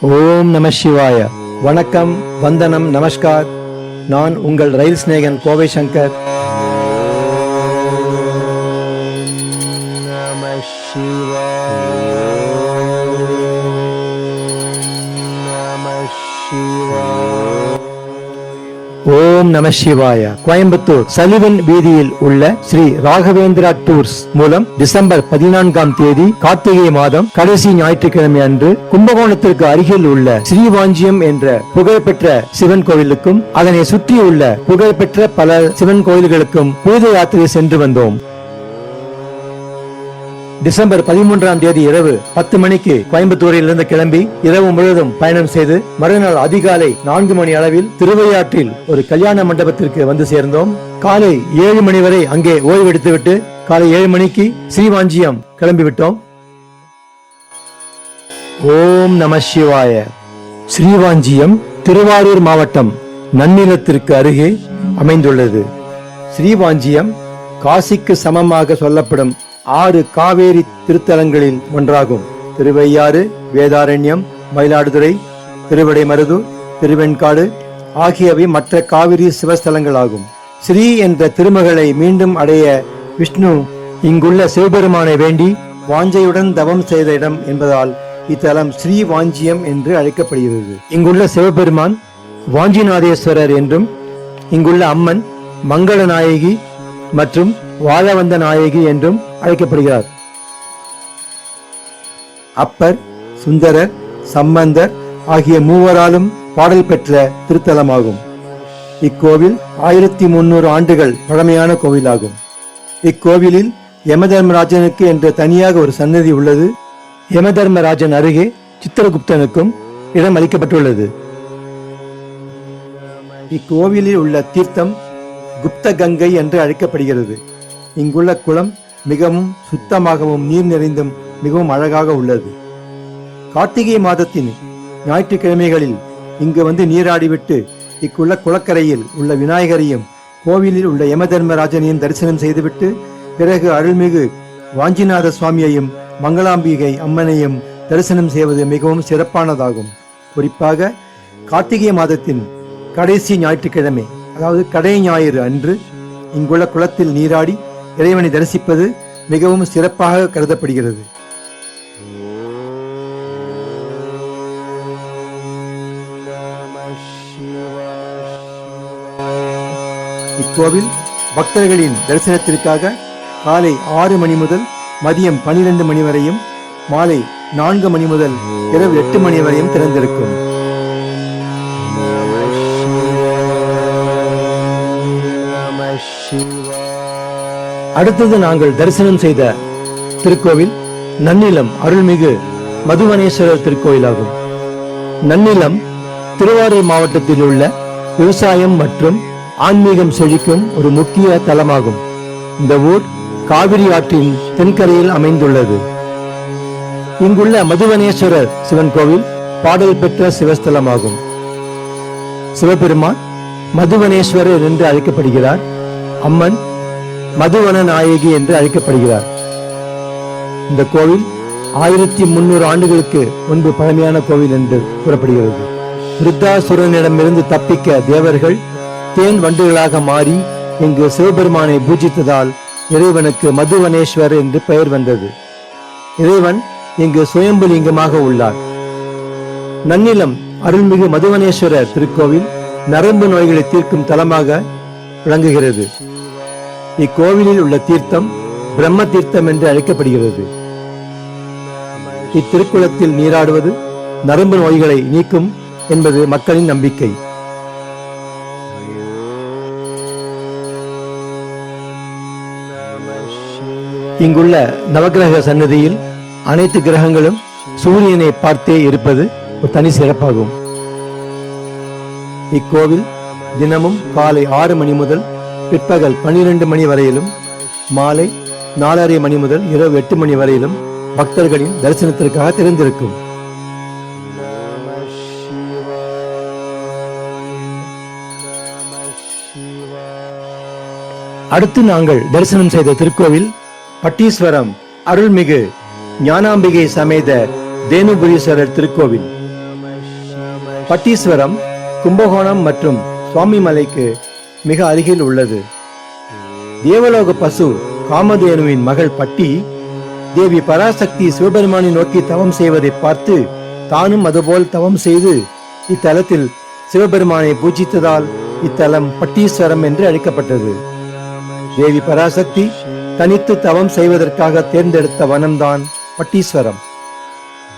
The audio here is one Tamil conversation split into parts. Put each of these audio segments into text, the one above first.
ஓம் நம சிவாய. வணக்கம் வந்தனம் நமஸ்கார். நான் உங்கள் ரயில் ஸ்நேகன் கோவை சங்கர். நம சிவாய. ஓம் நம சிவாய. கோயம்புத்தூர் சலிவன் வீதியில் உள்ள ஸ்ரீ ராகவேந்திரா டூர்ஸ் மூலம் டிசம்பர் பதினான்காம் தேதி கார்த்திகை மாதம் கடைசி ஞாயிற்றுக்கிழமை அன்று கும்பகோணத்திற்கு அருகில் உள்ள ஸ்ரீவாஞ்சியம் என்ற புகழ்பெற்ற சிவன் கோவிலுக்கும் அதனை சுற்றியுள்ள புகழ்பெற்ற பல சிவன் கோயில்களுக்கும் புனித யாத்திரை சென்று வந்தோம். டிசம்பர் பதிமூன்றாம் தேதி இரவு பத்து மணிக்கு கோயம்புத்தூரிலிருந்து கிளம்பி இரவு முழுவதும் பயணம் செய்து மறுநாள் அதிகாலை நான்கு மணி அளவில் திருவையாற்றில் ஒரு கல்யாண மண்டபத்திற்கு வந்து சேர்ந்தோம். காலை ஏழு மணி வரை அங்கே ஓய்வெடுத்துவிட்டு காலை ஏழு மணிக்கு ஸ்ரீவாஞ்சியம் கிளம்பிவிட்டோம். ஓம் நம சிவாய. ஸ்ரீவாஞ்சியம் திருவாரூர் மாவட்டம் நன்னிலத்திற்கு அருகே அமைந்துள்ளது. ஸ்ரீவாஞ்சியம் காசிக்கு சமமாக சொல்லப்படும் ஆறு காவேரி திருத்தலங்களில் ஒன்றாகும். திருவையாறு வேதாரண்யம் மயிலாடுதுறை திருவடைமருது திருவெண்காடு ஆகியவை மற்ற காவிரி சிவஸ்தலங்களாகும். ஸ்ரீ என்ற திருமகளை மீண்டும் அடைய விஷ்ணு இங்குள்ள சிவபெருமானை வேண்டி வாஞ்சையுடன் தவம் செய்த இடம் என்பதால் இத்தலம் ஸ்ரீ வாஞ்சியம் என்று அழைக்கப்படுகிறது. இங்குள்ள சிவபெருமான் வாஞ்சிநாதேஸ்வரர் என்றும் இங்குள்ள அம்மன் மங்களநாயகி மற்றும் வாழவந்த நாயகி என்றும் அழைக்கப்படுகிறார். அப்பர் சுந்தரர் சம்பந்தர் ஆகிய மூவராலும் பாடல் பெற்ற திருத்தலமாகும். இக்கோவில் ஆயிரத்தி முன்னூறு ஆண்டுகள் பழமையான கோவிலாகும். இக்கோவிலில் யமதர்மராஜனுக்கு என்ற தனியாக ஒரு சன்னதி உள்ளது. யமதர்மராஜன் அருகே சித்திரகுப்தனுக்கும் இடம் அளிக்கப்பட்டுள்ளது. இக்கோவிலில் உள்ள தீர்த்தம் குப்த கங்கை என்று அழைக்கப்படுகிறது. இங்குள்ள குளம் மிகவும் சுத்தமாகவும் நீர் நிறைந்தும் மிகவும் அழகாக உள்ளது. கார்த்திகை மாதத்தின் ஞாயிற்றுக்கிழமைகளில் இங்கு வந்து நீராடிவிட்டு இக்குள்ள குளக்கரையில் உள்ள விநாயகரையும் கோவிலில் உள்ள யமதர்மராஜனையும் தரிசனம் செய்துவிட்டு பிறகு அருள்மிகு வாஞ்சிநாத சுவாமியையும் மங்களாம்பிகை அம்மனையும் தரிசனம் செய்வது மிகவும் சிறப்பானதாகும். குறிப்பாக கார்த்திகை மாதத்தின் கடைசி ஞாயிற்றுக்கிழமை அதாவது கடை ஞாயிறு அன்று இங்குள்ள குளத்தில் நீராடி இறைவனை தரிசிப்பது மிகவும் சிறப்பாக கருதப்படுகிறது. இக்கோவில் பக்தர்களின் தரிசனத்திற்காக காலை ஆறு மணி முதல் மதியம் பனிரெண்டு மணி வரையும் மாலை நான்கு மணி முதல் இரவு எட்டு மணி வரையும் திறந்திருக்கும். Namah அடுத்தது நாங்கள் தரிசனம் செய்த திருக்கோவில் நன்னிலம் அருள்மிகு மதுவனேஸ்வரர் திருக்கோயிலாகும். நன்னிலம் திருவாரூர் மாவட்டத்தில் உள்ள விவசாயம் மற்றும் ஆன்மீகம் செழிக்கும் ஒரு முக்கிய தலமாகும். இந்த ஊர் காவிரி ஆற்றின் தென்கரையில் அமைந்துள்ளது. இங்குள்ள மதுவனேஸ்வரர் சிவன் கோவில் பாடல் பெற்ற சிவஸ்தலமாகும். சிவபெருமான் மதுவனேஸ்வரர் என்று அழைக்கப்படுகிறார். அம்மன் மதுவன நாயகி என்று அழைக்கப்படுகிறார். இந்த கோவில் ஆயிரத்தி முன்னூறு ஆண்டுகளுக்கு முன்பு பழமையான கோவில் என்று கூறப்படுகிறது. விருத்தாசுரனிடமிருந்து தப்பிக்க தேவர்கள் தேன் வண்டுகளாக மாறி இங்கு சிவபெருமானை பூஜித்ததால் இறைவனுக்கு மதுவனேஸ்வர் என்று பெயர் வந்தது. இறைவன் இங்கு சுயம்புலிங்கமாக உள்ளார். நன்னிலம் அருள்மிகு மதுவனேஸ்வரர் திருக்கோவில் நரம்பு நோய்களை தீர்க்கும் தலமாக விளங்குகிறது. இக்கோவிலில் உள்ள தீர்த்தம் பிரம்ம தீர்த்தம் என்று அழைக்கப்படுகிறது. இத்திருக்குளத்தில் நீராடுவது நரம்பு நோய்களை நீக்கும் என்பது மக்களின் நம்பிக்கை. இங்குள்ள நவக்கிரக சன்னதியில் அனைத்து கிரகங்களும் சூரியனை பார்த்தே இருப்பது ஒரு தனி சிறப்பாகும். இக்கோவில் தினமும் காலை ஆறு மணி முதல் பிற்பகல் பன்னிரண்டு மணி வரையிலும் மாலை நாலரை மணி முதல் இரவு எட்டு மணி வரையிலும் பக்தர்களின் தரிசனத்திற்காக திறந்திருக்கும் அடுத்து நாங்கள் தரிசனம் செய்த திருக்கோவில் பட்டீஸ்வரம் அருள்மிகு ஞானாம்பிகை சமேத தேனுபுரீஸ்வரர் திருக்கோவில். பட்டீஸ்வரம் கும்பகோணம் மற்றும் சுவாமிமலைக்கு மிக அருகில் உள்ளது. தேவலோக பசு காமதேனுவின் மகள் பட்டி தேவி பராசக்தி சிவபெருமானை நோக்கி தவம் செய்வதை பார்த்து தானும் அதுபோல் தவம் செய்து இத்தலத்தில் சிவபெருமானை பூஜித்ததால் இத்தலம் பட்டீஸ்வரம் என்று அழைக்கப்பட்டது. தேவி பராசக்தி தனித்து தவம் செய்வதற்காக தேர்ந்தெடுத்த வனம்தான் பட்டீஸ்வரம்.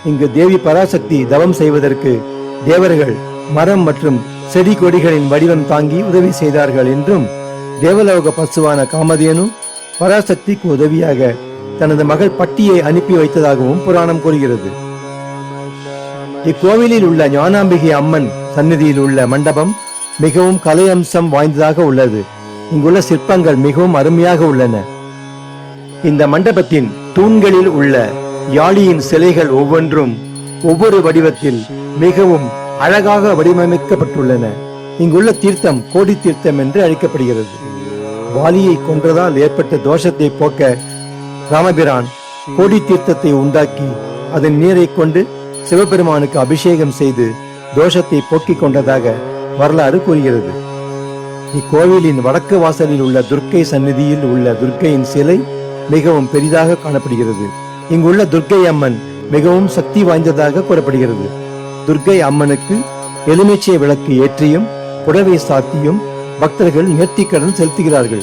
இங்கு தேவி பராசக்தி தவம் செய்வதற்கு தேவர்கள் மரம் மற்றும் செடி கொடிகளின் வடிவம் தாங்கி உதவி செய்தார்கள் என்றும் தேவலோக பசுவான காமதேனு பராசக்திக்கு உதவியாக தனது மகள் பட்டியை அனுப்பி வைத்ததாகவும் புராணம் கூறுகிறது. இக்கோவிலில் உள்ள ஞானாம்பிகை அம்மன் சந்நிதியில் உள்ள மண்டபம் மிகவும் கலை அம்சம் வாய்ந்ததாக உள்ளது. இங்குள்ள சிற்பங்கள் மிகவும் அருமையாக உள்ளன. இந்த மண்டபத்தின் தூண்களில் உள்ள யாழியின் சிலைகள் ஒவ்வொன்றும் ஒவ்வொரு வடிவத்தில் மிகவும் அழகாக வடிவமைக்கப்பட்டுள்ளன. இங்குள்ள தீர்த்தம் கோடி தீர்த்தம் என்று அழைக்கப்படுகிறது. வாலியை கொன்றதால் ஏற்பட்ட தோஷத்தை போக்க ராமபிரான் கோடி தீர்த்தத்தை உண்டாக்கி அதன் நீரை கொண்டு சிவபெருமானுக்கு அபிஷேகம் செய்து தோஷத்தை போக்கிக் கொண்டதாக வரலாறு கூறுகிறது. இக்கோவிலின் வடக்கு வாசலில் உள்ள துர்க்கை சந்நிதியில் உள்ள துர்க்கையின் சிலை மிகவும் பெரிதாக காணப்படுகிறது. இங்குள்ள துர்க்கை அம்மன் மிகவும் சக்தி வாய்ந்ததாக கூறப்படுகிறது. துர்க்கை அம்மனுக்கு எலுமிச்சை விளக்கு ஏற்றியும் புடவை சாத்தியும் பக்தர்கள் நேர்த்திக்கடன் செலுத்துகிறார்கள்.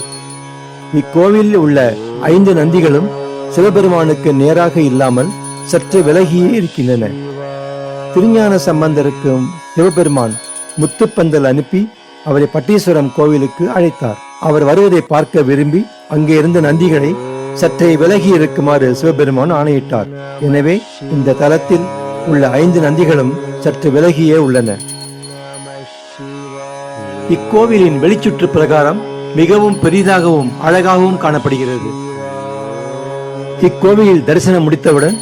இக்கோவிலில் உள்ள ஐந்து நந்திகளும் சிவபெருமானுக்கு நேராக இல்லாமல் சற்று விலகியே இருக்கின்றன. திருஞான சம்பந்தருக்கும் சிவபெருமான் முத்துப்பந்தல் அனுப்பி அவரை பட்டீஸ்வரம் கோவிலுக்கு அழைத்தார். அவர் வருவதை பார்க்க விரும்பி அங்கே இருந்த நந்திகளை சற்றே விலகி இருக்குமாறு சிவபெருமான் ஆணையிட்டார். எனவே இந்த தலத்தில் உள்ள ஐந்து நந்திகளும் சற்று விலகியே உள்ளன. இக்கோவிலின் வெளிச்சுற்று பிரகாரம் மிகவும் பெரிதாகவும் அழகாகவும் காணப்படுகிறது. இக்கோவிலில் தரிசனம் முடித்தவுடன்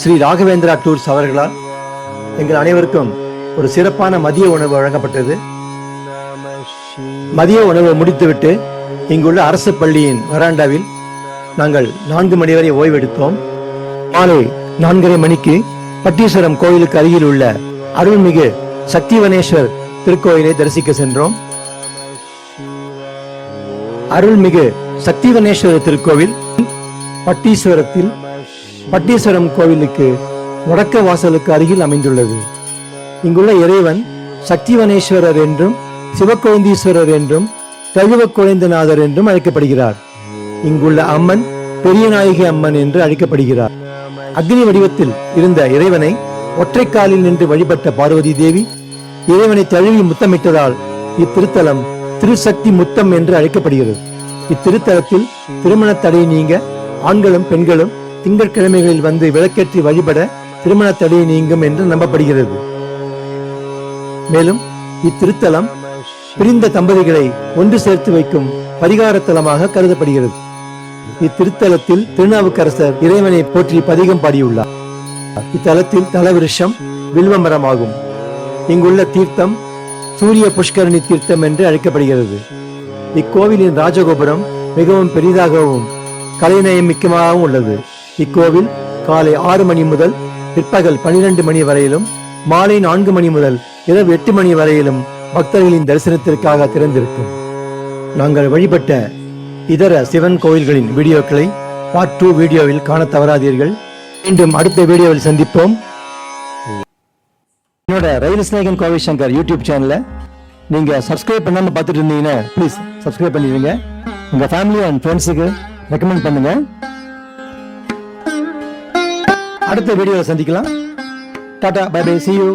ஸ்ரீ ராகவேந்திரா டூர்ஸ் அவர்களால் எங்கள் அனைவருக்கும் ஒரு சிறப்பான மதிய உணவு வழங்கப்பட்டது. மதிய உணவு முடித்துவிட்டு இங்குள்ள அரசு பள்ளியின் வராண்டாவில் நாங்கள் நான்கு மணி வரை ஓய்வெடுத்தோம். மாலை நான்கரை மணிக்கு பட்டீஸ்வரம் கோயிலுக்கு அருகில் உள்ள அருள்மிகு சக்திவனேஸ்வர் திருக்கோயிலை தரிசிக்க சென்றோம். அருள்மிகு சக்திவனேஸ்வர திருக்கோவில் பட்டீஸ்வரத்தில் பட்டீஸ்வரம் கோவிலுக்கு வடக்க வாசலுக்கு அருகில் அமைந்துள்ளது. இங்குள்ள இறைவன் சக்திவனேஸ்வரர் என்றும் சிவக்கொழுந்தீஸ்வரர் என்றும் தழுவ குழந்தநாதர் என்றும் அழைக்கப்படுகிறார். இங்குள்ள அம்மன் பெரியநாயகி அம்மன் என்று அழைக்கப்படுகிறார். அக்னி வடிவத்தில் இருந்த இறைவனை ஒற்றைக்காலில் நின்று வழிபட்ட பார்வதி தேவி இறைவனை தழுவி முத்தமிட்டதால் இத்திருத்தலம் திருசக்தி முத்தம் என்று அழைக்கப்படுகிறது. இத்திருத்தலத்தில் திருமண தடை நீங்க ஆண்களும் பெண்களும் திங்கட்கிழமைகளில் வந்து விளக்கேற்றி வழிபட திருமண தடை நீங்கும் என்று நம்பப்படுகிறது. மேலும் இத்திருத்தலம் பிரிந்த தம்பதிகளை ஒன்று சேர்த்து வைக்கும் பரிகார தலமாக கருதப்படுகிறது. இத்திருத்தலத்தில் திருநாவுக்கரசர் இறைவனை போற்றி பதிகம் பாடியுள்ளார். இத்தலத்தில் தலவிருஷம் வில்வமரம் ஆகும் இங்குள்ள தீர்த்தம் சூரிய புஷ்கரணி தீர்த்தம் என்று அழைக்கப்படுகிறது. இக்கோவிலின் ராஜகோபுரம் மிகவும் பெரிதாகவும் கலைநயமிக்கமாகவும் உள்ளது. இக்கோவில் காலை ஆறு மணி முதல் பிற்பகல் பனிரெண்டு மணி வரையிலும் மாலை நான்கு மணி முதல் இரவு எட்டு மணி வரையிலும் பக்தர்களின் தரிசனத்திற்காக திறந்திருக்கும். நாங்கள் வழிபட்ட இதர சிவன் கோயில்களின் வீடியோக்களை பார்ட் டூ வீடியோவில் காண தவறாதீர்கள். மீண்டும் அடுத்த வீடியோவில் சந்திப்போம். என்னோட ரயில் ஸ்நேகன் கோவை சங்கர் யூடியூப் சேனலை நீங்க சப்ஸ்கிரைப் பண்ணாம பார்த்துட்டு இருந்தீங்கன்னா ப்ளீஸ் சப்ஸ்கிரைப் பண்ணிடுங்க. உங்க ஃபேமிலி அண்ட் ஃப்ரெண்ட்ஸுக்கு ரெக்கமெண்ட் பண்ணுங்க. அடுத்த வீடியோவில் சந்திக்கலாம். Tata bye bye see you